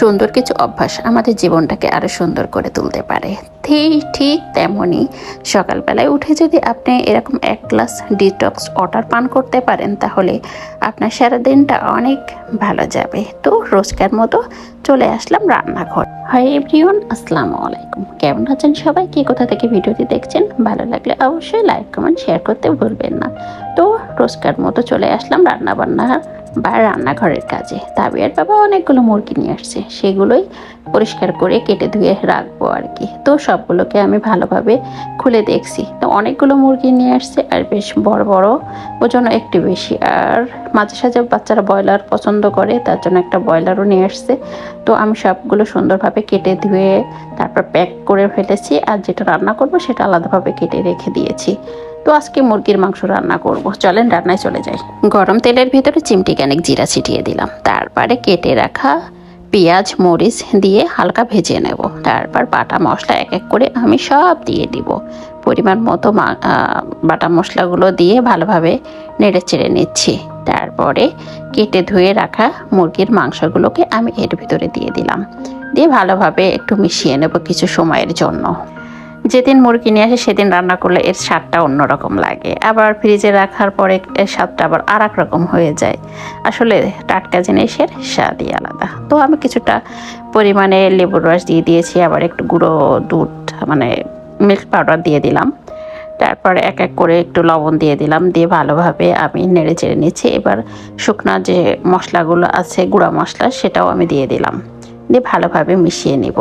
সুন্দর কিছু অভ্যাস আমাদের জীবনটাকে আরও সুন্দর করে তুলতে পারে। ঠিক ঠিক তেমনই সকালবেলায় উঠে যদি আপনি এরকম এক গ্লাস ডিটক্স ওয়াটার পান করতে পারেন, তাহলে আপনার সারা দিনটা অনেক ভালো যাবে। তো রোজকার মতো চলে আসলাম রান্নাঘর। হাই এভরিওয়ান আসসালামু আলাইকুম। কেমন আছেন সবাই? কে কোথা থেকে ভিডিওটি দেখছেন? ভালো লাগলে অবশ্যই লাইক কমেন্ট শেয়ার করতে ভুলবেন না। তো রোজকার মতো চলে আসলাম রান্না বান্নার বা রান্নাঘরের কাজে। তাবিয়ার বাবা অনেকগুলো মুরগি নিয়ে আসছে। সেগুলোই পরিষ্কার করে কেটে ধুয়ে রাখব আর কি। তো সবগুলোকে আমি ভালোভাবে খুলে দেখছি। তো অনেকগুলো মুরগি নিয়ে আসছে আর বেশ বড় বড় ওজন একটু বেশি। আর মাঝে সাঝে বাচ্চারা ব্রয়লার পছন্দ করে, তার জন্য একটা ব্রয়লারও নিয়ে আসছে। তো আমি সবগুলো সুন্দরভাবে কেটে ধুয়ে, তারপর প্যাক করে ফেলেছি। আর যেটা রান্না করব সেটা আলাদাভাবে কেটে রেখে দিয়েছি। তো আজকে মুরগির মাংস রান্না করব। চলেন রান্নায় চলে যাই। গরম তেলের ভিতরে চিমটি কানিক জিরা ছিটিয়ে দিলাম। তারপরে কেটে রাখা পেঁয়াজ, মরিচ দিয়ে হালকা ভেজে নেব। তারপর বাটা মশলা এক এক করে আমি সব দিয়ে দিব। পরিমাণ মতো বাটা মশলাগুলো দিয়ে ভালোভাবে নেড়ে চেড়ে নিচ্ছি। তারপরে কেটে ধুয়ে রাখা মুরগির মাংসগুলোকে আমি এর ভিতরে দিয়ে দিলাম। দিয়ে ভালোভাবে একটু মিশিয়ে নেব কিছু সময়ের জন্য। যেদিন মুরগি নিয়ে আসে, সেদিন রান্না করলে এর স্বাদটা অন্যরকম লাগে। আবার ফ্রিজে রাখার পরে এর স্বাদটা আবার আর রকম হয়ে যায়। আসলে টাটকা জিনিসের স্বাদই আলাদা। তো আমি কিছুটা পরিমাণে লেবুর রস দিয়ে দিয়েছি, আবার একটু গুঁড়ো দুধ মানে মিল্ক পাউডার দিয়ে দিলাম। তারপরে এক এক করে একটু লবণ দিয়ে দিলাম, দিয়ে ভালোভাবে আমি নেড়ে চেড়ে নিচ্ছি। এবার শুকনা যে মশলাগুলো আছে, গুঁড়া মশলা, সেটাও আমি দিয়ে দিলাম। দিয়ে ভালোভাবে মিশিয়ে নিব।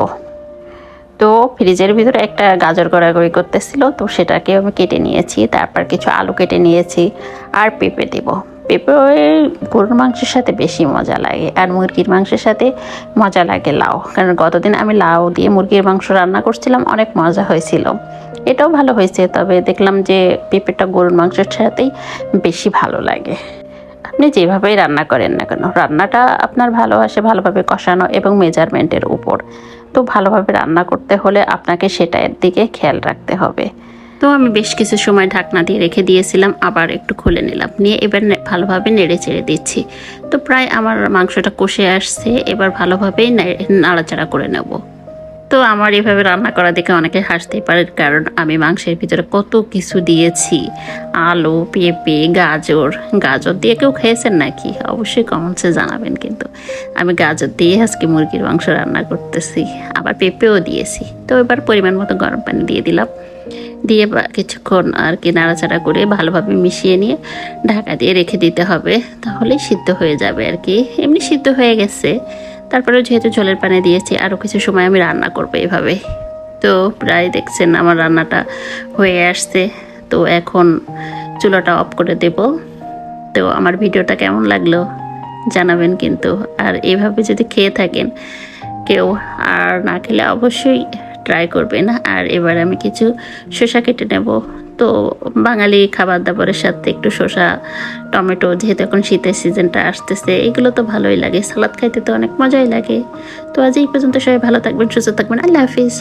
তো ফ্রিজের ভিতরে একটা গাজর গড়াগড়ি করতেছিল, তো সেটাকে আমি কেটে নিয়েছি, তারপর কিছু আলু কেটে নিয়েছি আর পেঁপে দেব। পেঁপে গরুর মাংসের সাথে বেশি মজা লাগে আর মুরগির মাংসের সাথে মজা লাগে লাউ, কারণ গতদিন আমি লাউ দিয়ে মুরগির মাংস রান্না করছিলাম, অনেক মজা হয়েছিল। এটাও ভালো হয়েছে, তবে দেখলাম যে পেঁপেটা গরুর মাংসের সাথেই বেশি ভালো লাগে। আপনি যেভাবেই রান্না করেন না কেন, রান্নাটা আপনার ভালোবাসে, ভালোভাবে কষানো এবং মেজারমেন্টের উপর। তো ভালোভাবে রান্না করতে হলে আপনাকে সেটার দিকে খেয়াল রাখতে হবে। তো আমি বেশ কিছু সময় ঢাকনা দিয়ে রেখে দিয়েছিলাম, আবার একটু খুলে নিলাম। নিয়ে এবার ভালোভাবে নেড়ে চেড়ে দিচ্ছি। তো প্রায় আমার মাংসটা কষে আসছে, এবার ভালোভাবেই নাড়াচাড়া করে নেব। তো আমার এভাবে রান্না করা দেখে অনেকে হাসতেই পারে, কারণ আমি মাংসের ভিতরে কত কিছু দিয়েছি। আলু, পেঁপে, গাজর। গাজর দিয়ে কেউ খেয়েছেন নাকি? অবশ্যই কমেন্টসে জানাবেন কিন্তু। আমি গাজর দিয়ে আজকে মুরগির মাংস রান্না করতেছি, আবার পেঁপেও দিয়েছি। তো এবার পরিমাণ মতো গরম পানি দিয়ে দিলাম। দিয়ে কিছুক্ষণ আর কি নাড়াচাড়া করে ভালোভাবে মিশিয়ে নিয়ে ঢাকা দিয়ে রেখে দিতে হবে, তাহলেই সিদ্ধ হয়ে যাবে আর কি। এমনি সিদ্ধ হয়ে গেছে। তারপরে যেহেতু জলের পানি দিয়েছি আরও কিছু সময় আমি রান্না করব এভাবে। তো প্রায় দেখছেন আমার রান্নাটা হয়ে আসছে। তো এখন চুলাটা অফ করে দেব। তো আমার ভিডিওটা কেমন লাগল জানাবেন কিন্তু। আর এভাবে যদি খেয়ে থাকেন কেউ, আর না খেলে অবশ্যই ট্রাই করবেন। আর এবার আমি কিছু শসা কেটে নেব। তো বাঙালি খাবার দাবারের সাথে একটু শসা, টমেটো, যেহেতু এখন শীতের সিজনটা আসতেছে, এগুলো তো ভালোই লাগে। সালাদ খাইতে তো অনেক মজাই লাগে। তো আজ এই পর্যন্ত সবাই ভালো থাকবেন, সুস্থ থাকবেন। আল্লাহ হাফিজ।